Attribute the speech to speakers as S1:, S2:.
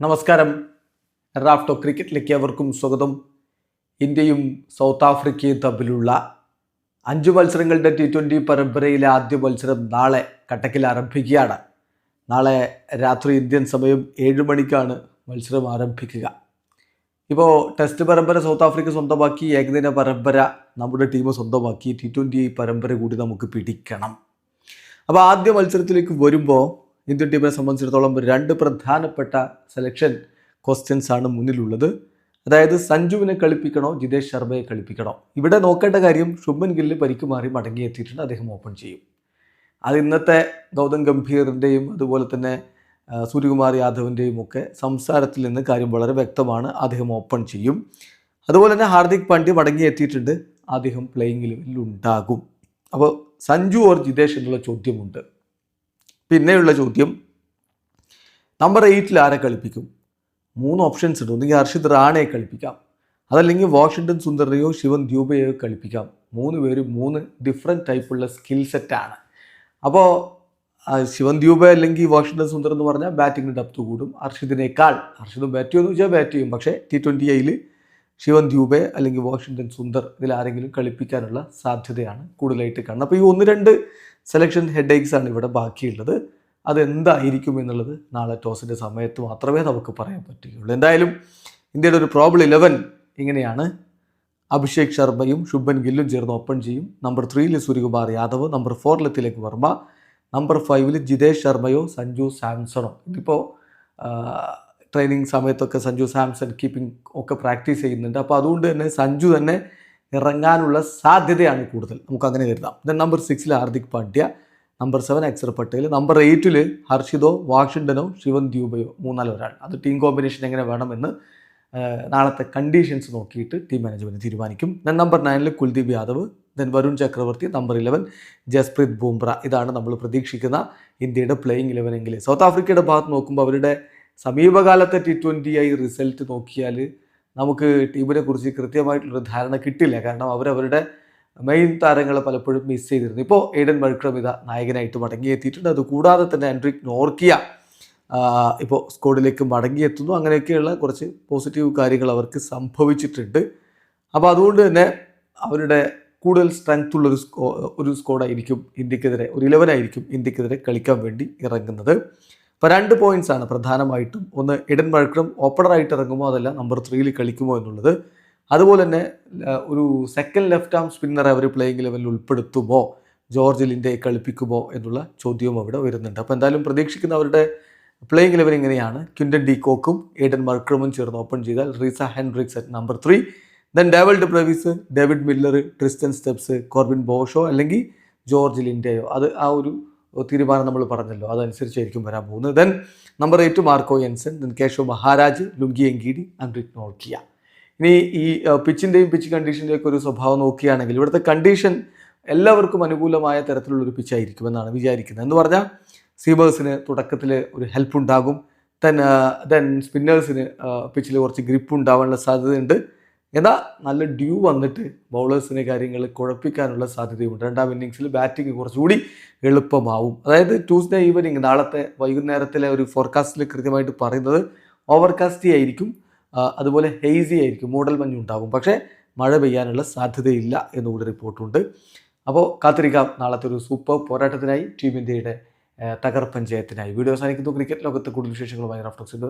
S1: നമസ്കാരം. റാഫ്റ്റോ ക്രിക്കറ്റിലേക്ക് അവർക്കും സ്വാഗതം. ഇന്ത്യയും സൗത്ത് ആഫ്രിക്കയും തമ്മിലുള്ള അഞ്ച് മത്സരങ്ങളുടെ ടി ട്വന്റി പരമ്പരയിലെ ആദ്യ മത്സരം നാളെ കട്ടക്കിൽ ആരംഭിക്കുകയാണ്. നാളെ രാത്രി ഇന്ത്യൻ സമയം ഏഴ് മണിക്കാണ് മത്സരം ആരംഭിക്കുക. ഇപ്പോൾ ടെസ്റ്റ് പരമ്പര സൗത്ത് ആഫ്രിക്ക സ്വന്തമാക്കി ഏകദിന പരമ്പര നമ്മുടെ ടീം സ്വന്തമാക്കി ടി ട്വന്റി പരമ്പര കൂടി നമുക്ക് പിടിക്കണം. അപ്പോൾ ആദ്യ മത്സരത്തിലേക്ക് വരുമ്പോൾ ഇന്ത്യൻ ടീമിനെ സംബന്ധിച്ചിടത്തോളം രണ്ട് പ്രധാനപ്പെട്ട സെലക്ഷൻ ക്വസ്റ്റ്യൻസ് ആണ് മുന്നിലുള്ളത്. അതായത് സഞ്ജുവിനെ കളിപ്പിക്കണോ ജിതേഷ് ശർമ്മയെ കളിപ്പിക്കണോ? ഇവിടെ നോക്കേണ്ട കാര്യം ശുഭൻ ഗില്ല് പരിക്ക് മാറി മടങ്ങിയെത്തിയിട്ടുണ്ട് അദ്ദേഹം ഓപ്പൺ ചെയ്യും. അത് ഇന്നത്തെ ഗൗതം ഗംഭീറിന്റെയും അതുപോലെ തന്നെ സൂര്യകുമാർ യാദവിന്റെയും ഒക്കെ സംസാരത്തിൽ നിന്ന് കാര്യം വളരെ വ്യക്തമാണ് അദ്ദേഹം ഓപ്പൺ ചെയ്യും. അതുപോലെ തന്നെ ഹാർദിക് പാണ്ഡ്യ മടങ്ങിയെത്തിയിട്ടുണ്ട് അദ്ദേഹം പ്ലേയിങ് ലെവലിൽ ഉണ്ടാകും. അപ്പോൾ സഞ്ജു ഓർ ജിതേഷ് എന്നുള്ള ചോദ്യമുണ്ട്. പിന്നെയുള്ള ചോദ്യം നമ്പർ എയ്റ്റിൽ ആരെ കളിപ്പിക്കും? മൂന്ന് ഓപ്ഷൻസ് ഉണ്ട്. ഒന്നുകിൽ ഹർഷിത് റാണയെ കളിപ്പിക്കാം. അതല്ലെങ്കിൽ വാഷിങ്ടൺ സുന്ദറിനെയോ ശിവൻ ദ്യൂബയെയോ കളിപ്പിക്കാം. മൂന്ന് പേര് മൂന്ന് ഡിഫറെന്റ് ടൈപ്പുള്ള സ്കിൽ സെറ്റാണ് അപ്പോൾ ശിവൻ ദ്യൂബ അല്ലെങ്കിൽ വാഷിങ്ടൺ സുന്ദർ എന്ന് പറഞ്ഞാൽ ബാറ്റിംഗ് ഡെപ്ത് കൂടും. ഹർഷിദിനേക്കാൾ ഹർഷിദ് ബാറ്റ് ചെയ്യുമെന്ന് വെച്ചാൽ ബാറ്റ് ചെയ്യും. പക്ഷേ ടി ട്വന്റി ഐയിൽ ശിവൻ ദ്യൂബെ അല്ലെങ്കിൽ വാഷിങ്ടൺ സുന്ദർ ഇതിൽ ആരെങ്കിലും കളിപ്പിക്കാനുള്ള സാധ്യതയാണ് കൂടുതലായിട്ട് കാണുന്നത്. അപ്പോൾ ഈ ഒന്ന് രണ്ട് സെലക്ഷൻ ഹെഡേക്സ് ആണ് ഇവിടെ ബാക്കിയുള്ളത്. അതെന്തായിരിക്കും എന്നുള്ളത് നാളെ ടോസിന്റെ സമയത്ത് മാത്രമേ നമുക്ക് പറയാൻ പറ്റുകയുള്ളൂ. എന്തായാലും ഇന്ത്യയുടെ ഒരു പ്രോബ്ലം ഇലവൻ ഇങ്ങനെയാണ്. അഭിഷേക് ശർമ്മയും ശുഭൻ ഗില്ലും ചേർന്ന് ഓപ്പൺ ചെയ്യും. നമ്പർ ത്രീയിൽ സൂര്യകുമാർ യാദവ് നമ്പർ ഫോറിൽ തിലക് വർമ്മ നമ്പർ ഫൈവിൽ ജിതേഷ് ശർമ്മയോ സഞ്ജു സാംസണോ? ഇതിപ്പോൾ ട്രെയിനിങ് സമയത്തൊക്കെ സഞ്ജു സാംസൺ കീപ്പിംഗ് ഒക്കെ പ്രാക്ടീസ് ചെയ്യുന്നുണ്ട്. അപ്പോൾ അതുകൊണ്ട് തന്നെ സഞ്ജു തന്നെ ഇറങ്ങാനുള്ള സാധ്യതയാണ് കൂടുതൽ. നമുക്ക് അങ്ങനെ കരുതാം ദെൻ നമ്പർ സിക്സിൽ Hardik Pandya number seven Axar Patel number എയ്റ്റിൽ ഹർഷിതോ വാഷിങ്ടനോ ശിവൻ ദ്യൂബയോ മൂന്നാൽ ഒരാൾ. അത് ടീം കോമ്പിനേഷൻ എങ്ങനെ വേണമെന്ന് നാളത്തെ കണ്ടീഷൻസ് നോക്കിയിട്ട് ടീം മാനേജ്മെന്റ് തീരുമാനിക്കും. Then number നയനിൽ Kuldeep Yadav then Varun Chakravarthy number eleven Jasprit Bumrah ഇതാണ് നമ്മൾ പ്രതീക്ഷിക്കുന്ന ഇന്ത്യയുടെ പ്ലേയിങ് ഇലവൻ എങ്കിൽ സൗത്ത് ആഫ്രിക്കയുടെ ഭാഗത്ത് നോക്കുമ്പോൾ അവരുടെ സമീപകാലത്തെ ടി ട്വന്റി ഐ റിസൾട്ട് നോക്കിയാൽ നമുക്ക് ടീമിനെ കുറിച്ച് കൃത്യമായിട്ടുള്ളൊരു ധാരണ കിട്ടില്ല. കാരണം അവരവരുടെ മെയിൻ താരങ്ങളെ പലപ്പോഴും മിസ് ചെയ്തിരുന്നു. ഇപ്പോൾ എയ്ഡൻ മഴക്രമിത നായകനായിട്ട് മടങ്ങിയെത്തിയിട്ടുണ്ട്. അതുകൂടാതെ തന്നെ ആൻഡ്രിക് നോർക്കിയ ഇപ്പോൾ സ്കോഡിലേക്ക് മടങ്ങിയെത്തുന്നു. അങ്ങനെയൊക്കെയുള്ള കുറച്ച് പോസിറ്റീവ് കാര്യങ്ങൾ അവർക്ക് സംഭവിച്ചിട്ടുണ്ട്. അപ്പോൾ അതുകൊണ്ട് തന്നെ അവരുടെ കൂടുതൽ സ്ട്രെങ്ത് ഉള്ളൊരു സ്കോ ഒരു സ്കോഡായിരിക്കും ഇന്ത്യക്കെതിരെ ഒരു ഇലവനായിരിക്കും ഇന്ത്യക്കെതിരെ കളിക്കാൻ വേണ്ടി ഇറങ്ങുന്നത്. അപ്പോൾ രണ്ട് പോയിന്റ്സ് ആണ് പ്രധാനമായിട്ടും. ഒന്ന് ഇടൻ മഴക്കം ഓപ്പണറായിട്ട് ഇറങ്ങുമോ അതല്ല നമ്പർ ത്രീയിൽ കളിക്കുമോ എന്നുള്ളത്. അതുപോലെ തന്നെ ഒരു സെക്കൻഡ് ലെഫ്റ്റ് ആം സ്പിന്നറെ അവർ പ്ലേയിങ് ലെവലിൽ ഉൾപ്പെടുത്തുമോ? ജോർജ് ലിന്റെ കളിപ്പിക്കുമോ എന്നുള്ള ചോദ്യവും അവിടെ വരുന്നുണ്ട്. അപ്പോൾ എന്തായാലും പ്രതീക്ഷിക്കുന്ന അവരുടെ പ്ലേയിങ് ലെവൽ ഇങ്ങനെയാണ്. ക്വിന്റൻ ഡി കോക്കും ഏഡൻ മർക്രമും ചേർന്ന് ഓപ്പൺ ചെയ്താൽ Reeza Hendricks at number three then Dewald Brevis David Miller Tristan Stubbs Corbin ബോഷോ അല്ലെങ്കിൽ ജോർജ് ലിൻഡയോ. അത് ആ ഒരു തീരുമാനം നമ്മൾ പറഞ്ഞല്ലോ. അതനുസരിച്ചായിരിക്കും വരാൻ പോകുന്നത്. Then number eight Marco Jansen then Keshav Maharaj Lungi Ngidi Anrich നോക്കിയ ഇനി ഈ പിച്ചിന്റെയും പിച്ച് കണ്ടീഷന്റെയും ഒക്കെ ഒരു സ്വഭാവം നോക്കുകയാണെങ്കിൽ ഇവിടുത്തെ കണ്ടീഷൻ എല്ലാവർക്കും അനുകൂലമായ തരത്തിലുള്ളൊരു പിച്ചായിരിക്കുമെന്നാണ് വിചാരിക്കുന്നത്. എന്ന് പറഞ്ഞാൽ സീബേഴ്സിന് തുടക്കത്തിൽ ഒരു ഹെൽപ്പ് ഉണ്ടാകും. ദെൻ ദെൻ സ്പിന്നേഴ്സിന് പിച്ചിൽ കുറച്ച് ഗ്രിപ്പ് ഉണ്ടാവാനുള്ള സാധ്യതയുണ്ട്. എന്നാൽ നല്ല ഡ്യൂ വന്നിട്ട് ബൗളേഴ്സിനെ കാര്യങ്ങൾ കുഴപ്പിക്കാനുള്ള സാധ്യതയുണ്ട് രണ്ടാം ഇന്നിങ്സിൽ ബാറ്റിംഗ് കുറച്ചുകൂടി എളുപ്പമാവും. അതായത് ട്യൂസ്ഡേ ഈവനിങ് നാളത്തെ വൈകുന്നേരത്തിലെ ഒരു ഫോർകാസ്റ്റിൽ കൃത്യമായിട്ട് പറയുന്നത് ഓവർകാസ്റ്റി ആയിരിക്കും. അതുപോലെ ഹെയ്സി ആയിരിക്കും. മൂടൽ മഞ്ഞുണ്ടാകും പക്ഷേ മഴ പെയ്യാനുള്ള സാധ്യതയില്ല എന്നുകൂടി റിപ്പോർട്ടുണ്ട്. അപ്പോൾ കാത്തിരിക്കാം. നാളത്തെ ഒരു സൂപ്പർ പോരാട്ടത്തിനായി ടീം ഇന്ത്യയുടെ ജയത്തിനായി. വീഡിയോ അവസാനിക്കുന്നു. ക്രിക്കറ്റ് ലോകത്ത് കൂടുതൽ വിശേഷങ്ങളുമായി റഫ്റ്റോക്സിന്റെ